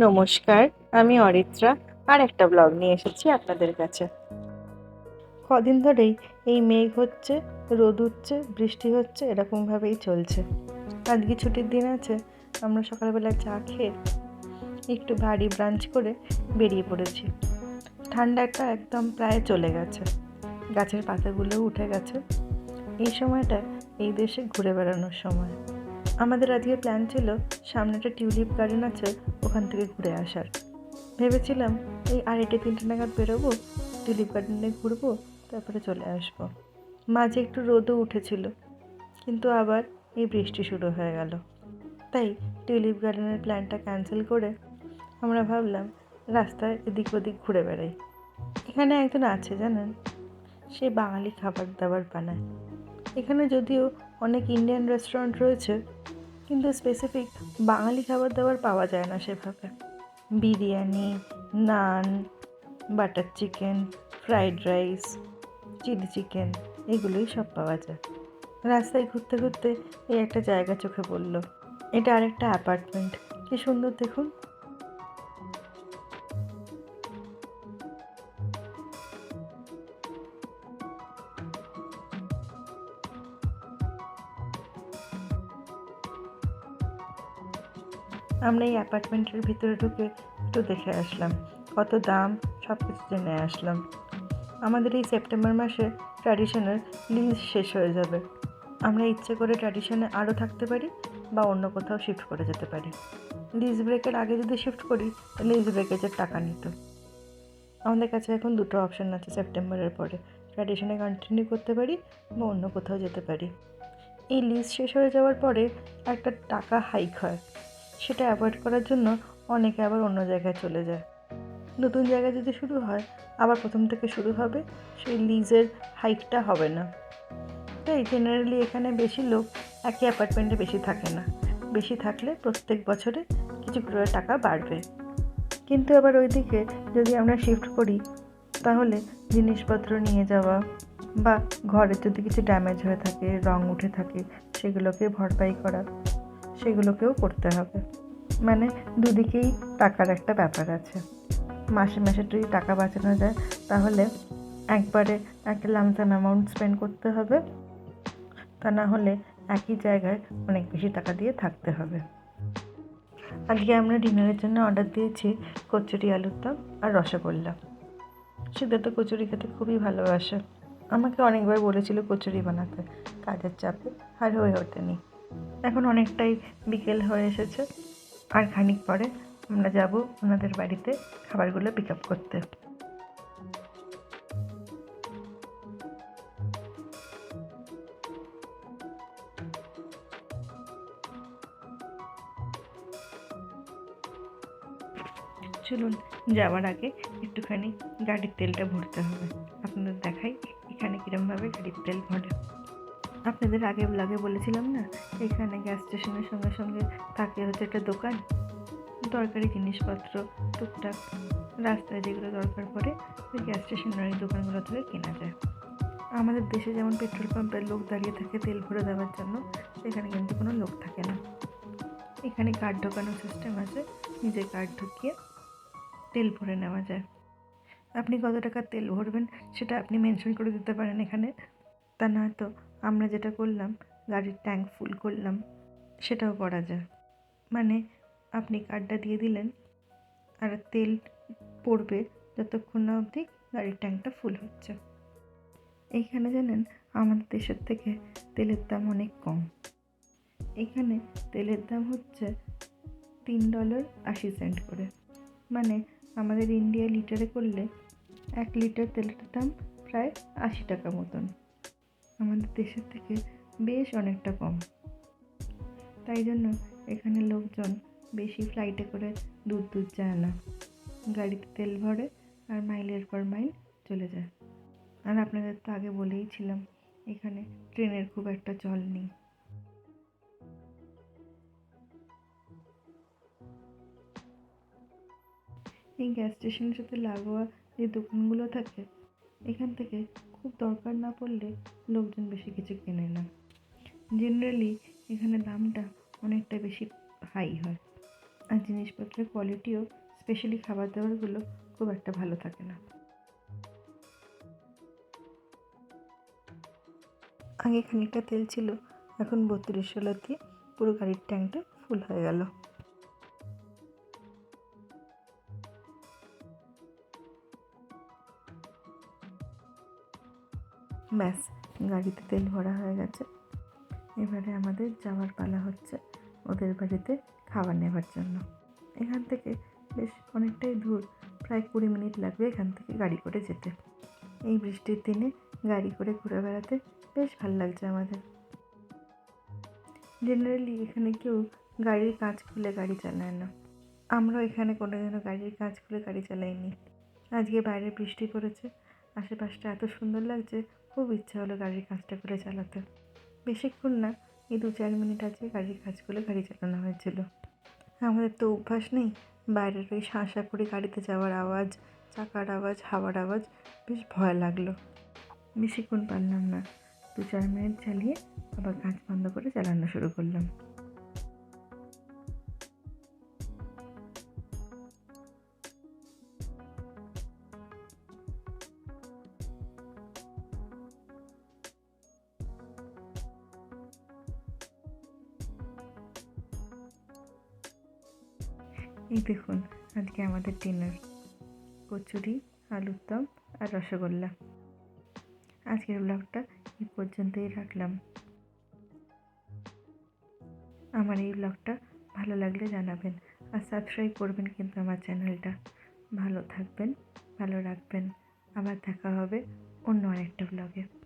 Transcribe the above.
নমস্কার, আমি অরিত্রা আর একটা ব্লগ নিয়ে এসেছি আপনাদের কাছে। কদিন ধরেই এই মেঘ হচ্ছে, রোদ উঠছে, বৃষ্টি হচ্ছে, এরকমভাবেই চলছে। আজকে ছুটির দিন আছে, আমরা সকালবেলা চা খেয়ে একটু ভারী ব্রাঞ্চ করে বেরিয়ে পড়েছি। ঠান্ডাটা একদম প্রায় চলে গেছে। গাছের পাতাগুলো উঠে গেছে। এই সময়টা এই দেশে ঘুরে বেড়ানোর সময়। আমাদের আজকে প্ল্যান ছিল, সামনে একটা টিউলিপ গার্ডেন আছে ওখান থেকে ঘুরে আসার। ভেবেছিলাম এই আড়াইটে তিনটে নাগাদ বেরোবো টিউলিপ গার্ডেনে ঘুরবো, তারপরে চলে আসব। মাঝে একটু রোদও উঠেছিল, কিন্তু আবার এই বৃষ্টি শুরু হয়ে গেল। তাই টিউলিপ গার্ডেনের প্ল্যানটা ক্যান্সেল করে আমরা ভাবলাম রাস্তায় এদিক ওদিক ঘুরে বেড়াই। এখানে একজন আছে জানেন? সে বাঙালি খাবার দাবার বানায়। এখানে যদিও অনেক ইন্ডিয়ান রেস্টুরেন্ট রয়েছে কিন্তু স্পেসিফিক বাঙালি খাবার দাবার পাওয়া যায় না সেভাবে। Biryani, naan butter chicken fried rice chilli chicken এগুলোই সব পাওয়া যায়। রাস্তায় ঘুরতে ঘুরতে এই একটা জায়গা চোখে পড়ল। এটা আরেকটা অ্যাপার্টমেন্ট কি সুন্দর দেখুন। আমরা এই অ্যাপার্টমেন্টের ভিতরে ঢুকে একটু দেখে আসলাম। কত দাম সব কিছু জেনে আসলাম। আমাদের এই সেপ্টেম্বর মাসে ট্র্যাডিশনের লিজ শেষ হয়ে যাবে। আমরা ইচ্ছে করে ট্র্যাডিশনে আরও থাকতে পারি বা অন্য কোথাও শিফট করে যেতে পারি। লিজ ব্রেকের আগে যদি শিফট করি লিজ ব্রেকেজের টাকা নিত। আমাদের কাছে এখন দুটো অপশান আছে সেপ্টেম্বরের পরে। ট্র্যাডিশনে কন্টিনিউ করতে পারি বা অন্য কোথাও যেতে পারি। এই লিজ শেষ হয়ে যাওয়ার পরে একটা টাকা হাইক হয়। সেটা অ্যাভয়েড করার জন্য অনেকে আবার অন্য জায়গায় চলে যায়। নতুন জায়গায় যদি শুরু হয়, আবার প্রথম থেকে শুরু হবে, সেই লিজের হাইকটা হবে না। তাই জেনারেলি এখানে বেশি লোক একই অ্যাপার্টমেন্টে বেশি থাকে না। বেশি থাকলে প্রত্যেক বছরে কিছু করে টাকা বাড়বে। কিন্তু আবার ওইদিকে যদি আমরা শিফট করি, তাহলে জিনিসপত্র নিয়ে যাওয়া বা ঘরে যদি কিছু ড্যামেজ হয়ে থাকে, রং উঠে থাকে, সেগুলোকে ভরপাই করা সেগুলোকেও করতে হবে। মানে দুদিকেই টাকার একটা ব্যাপার আছে। মাসে মাসে যদি টাকা বাঁচানো যায়, তাহলে একবারে একটা লামসাম অ্যামাউন্ট স্পেন্ড করতে হবে। তা না হলে একই জায়গায় অনেক বেশি টাকা দিয়ে থাকতে হবে। আজকে আমরা ডিনারের জন্য অর্ডার দিয়েছি কচুরি আলুর দম আর রসগোল্লা। সিদ্ধার্থ কচুরি খেতে খুবই ভালোবাসে। আমাকে অনেকবার বলেছিল কচুরি বানাতে। কাজের চাপে আর হয়ে ওঠেনি। এখন অনেকটাই বিকেল হয়ে এসেছে। আর খানিক পরে আমরা যাব ওনাদের বাড়িতে খাবারগুলো পিক আপ করতে। চলুন, যাওয়ার আগে একটুখানি গাড়ির তেলটা ভরতে হবে। আপনাদের দেখাই এখানে কীরমভাবে গাড়ির তেল ভরে। আপনাদের আগে ব্লগে বলেছিলাম না, এখানে গ্যাস স্টেশনের সঙ্গে সঙ্গে থাকে হচ্ছে একটা দোকান, দরকারি জিনিসপত্র, টুকটাক, রাস্তায় যেগুলো দরকার পড়ে, ওই গ্যাস স্টেশনের দোকানগুলো থেকে কেনা যায়। আমাদের দেশে যেমন পেট্রোল পাম্পের লোক দাঁড়িয়ে থাকে তেল ভরে দেওয়ার জন্য, সেখানে কিন্তু কোনো লোক থাকে না। এখানে কার্ড ঢোকানোর সিস্টেম আছে নিজের কার্ড ঢুকিয়ে তেল ভরে নেওয়া যায়। আপনি কত টাকা তেল ভরবেন, সেটা আপনি মেনশন করে দিতে পারেন এখানে। তা নয়তো আমরা যেটা করলাম, গাড়ির ট্যাঙ্ক ফুল করলাম, সেটাও করা যায় মানে আপনি কার্ডটা দিয়ে দিলেন, আর তেল পড়বে যতক্ষণ না অবধি গাড়ির ট্যাঙ্কটা ফুল হচ্ছে। এইখানে জানেন, আমাদের দেশের থেকে তেলের দাম অনেক কম। এখানে তেলের দাম হচ্ছে তিন ডলার আশি সেন্ট করে। মানে আমাদের ইন্ডিয়া লিটারে করলে এক লিটার তেলের দাম প্রায় আশি টাকা মতন। আমাদের দেশের থেকে বেশ অনেকটা কম। তাই জন্য এখানে লোকজন বেশি ফ্লাইটে করে দূর দূর যায় না। গাড়িতে তেল ভরে আর মাইলের পর মাইল চলে যায়। আর আপনাদের তো আগে বলেইছিলাম এখানে ট্রেনের খুব একটা চল নেই। এই গ্যাস স্টেশনের সাথে লাগোয়া যে দোকানগুলো থাকে, এখান থেকে খুব দরকার না পড়লে লোকজন বেশি কিছু কেনে না। জেনারেলি এখানে দামটা অনেকটা বেশি হাই হয়। আর জিনিসপত্রের কোয়ালিটিও স্পেশালি খাবার দাবারগুলো খুব একটা ভালো থাকে না। আগে খানিকটা তেল ছিল, এখন বত্রিশ ষোলো দিয়ে পুরো গাড়ির ট্যাঙ্কটা ফুল হয়ে গেল। ব্যাস, গাড়িতে তেল ভরা হয়ে গেছে। এবারে আমাদের যাওয়ার পালা হচ্ছে ওদের বাড়িতে খাবার নেবার জন্য। এখান থেকে বেশ অনেকটাই দূর, প্রায় কুড়ি মিনিট লাগবে এখান থেকে গাড়ি করে যেতে। এই বৃষ্টির দিনে গাড়ি করে ঘুরে বেড়াতে বেশ ভালো লাগছে আমাদের। জেনারেলি এখানে কেউ গাড়ির কাঁচ খুলে গাড়ি চালায় না। আমরাও এখানে কোনো যেন গাড়ির কাঁচ খুলে গাড়ি চালাইনি। আজকে বাইরে বৃষ্টি পড়েছে, আশেপাশটা এত সুন্দর লাগছে খুব ইচ্ছা হলো গাড়ির কাজটা করে চালাতে। বেশিক্ষণ না, এই দু চার মিনিট আছে গাড়ির কাজ করে গাড়ি চালানো হয়েছিল। আমাদের তো অভ্যাস নেই, বাইরের ওই শাঁসা করে গাড়িতে যাওয়ার আওয়াজ, চাকার আওয়াজ, হাওয়ার আওয়াজ বেশ ভয় লাগল। বেশিক্ষণ পারলাম না, দু চার মিনিট চালিয়ে আবার কাজ বন্ধ করে চালানো শুরু করলাম। এই দেখুন, আজকে আমাদের ডিনার কচুরি, আলুর দম আর রসগোল্লা। আজকের ব্লগটা এই পর্যন্তই রাখলাম। আমার এই ব্লগটা ভালো লাগলে জানাবেন আর সাবস্ক্রাইব করবেন কিন্তু আমার চ্যানেলটা ভালো থাকবেন, ভালো রাখবেন। আবার দেখা হবে অন্য আরেকটা ব্লগে